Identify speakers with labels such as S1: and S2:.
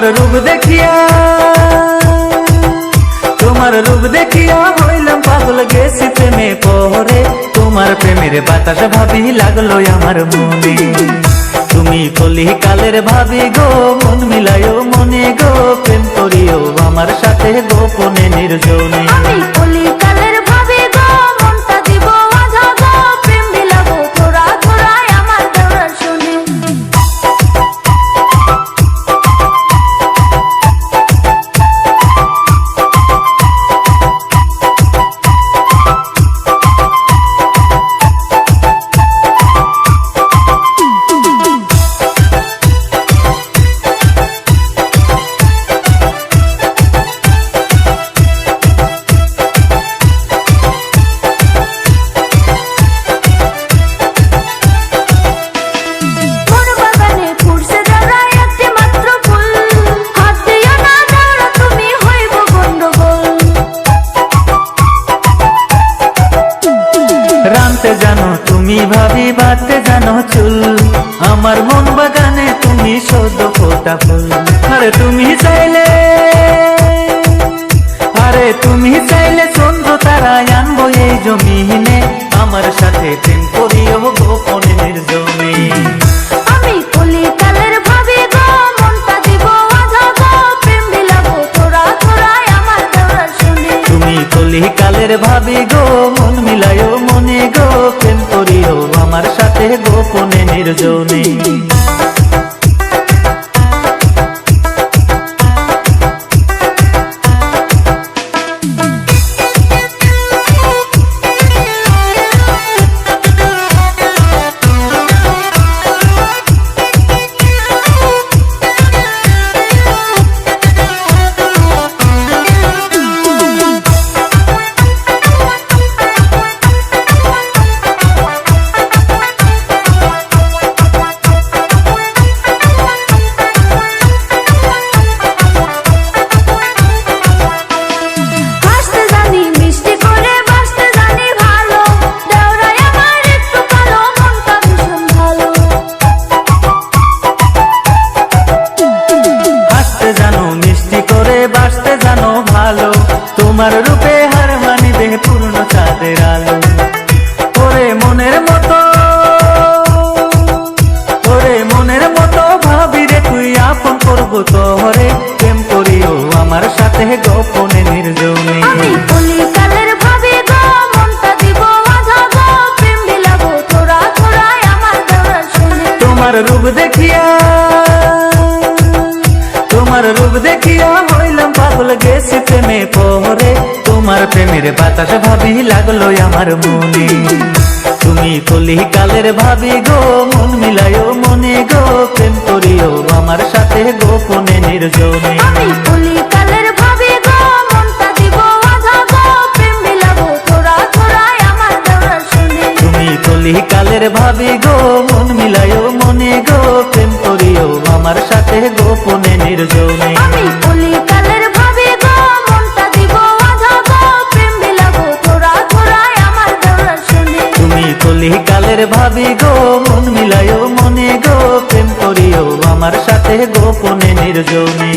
S1: তোমার রূপ দেখিয়া, তোমার রূপ দেখিয়া হইলাম পাগল গেছি প্রেমে পরে তোমার প্রেমের বাতাস ভাবি লাগল আমার মনে। তুমি কলি কালের ভাবি গো, মন মিলায় মনে গ।
S2: তুমি
S1: ভাবি বাড়তে জানো চুল। আমার মন বাগানে তুমি সদ্য ফোটা ফুল। আরে তুমি চাইলে আরে তুমি চাইলে চন্দ্র তারা আনব এই জমিনে। আমার সাথে প্রেম করিও গোপনে নির্জনে।
S2: আমি কলিকালের ভাবে গো মনটা দিব আধা গো। প্রেম বিলাবো তোরা তোরাই আমার দেওয়ার শুনে।
S1: তুমি কলি কালের ভাবি গো মন মিলায়ও মনে গো। আমার সাথে গোপনে নির্জনে। তোমার রূপ দেখিয়া তোমার রূপ দেখিয়া হইলাম পাগল গেছি প্রেমে পরে তোমার প্রেমের বাতাস ভাবি লাগল আমার মনে। তুমি কলি কালের ভাবি গো মন মিলায়ও মনে গো প্রেম করিও আমার সাথে গোপনে নির্জনে।
S2: আমি কলিকালের ভাবে গো মনটা দিব আধা গো প্রেম বিলাবো তোরা তোরাই আমার দেওয়ার শুনে
S1: তুমি কলি কালের ভাবি গো গোপনে নির্জনে
S2: আমি কলিকালের ভাবে গো মনটা দিব আধা গো প্রেম বিলাবো তোরা তোরাই আমার দেওয়ার শুনে।
S1: তুমি কলি কালের ভাবি গো মন মিলায়ও মনে গো প্রেম করিও আমার সাথে গোপনে নির্জনে।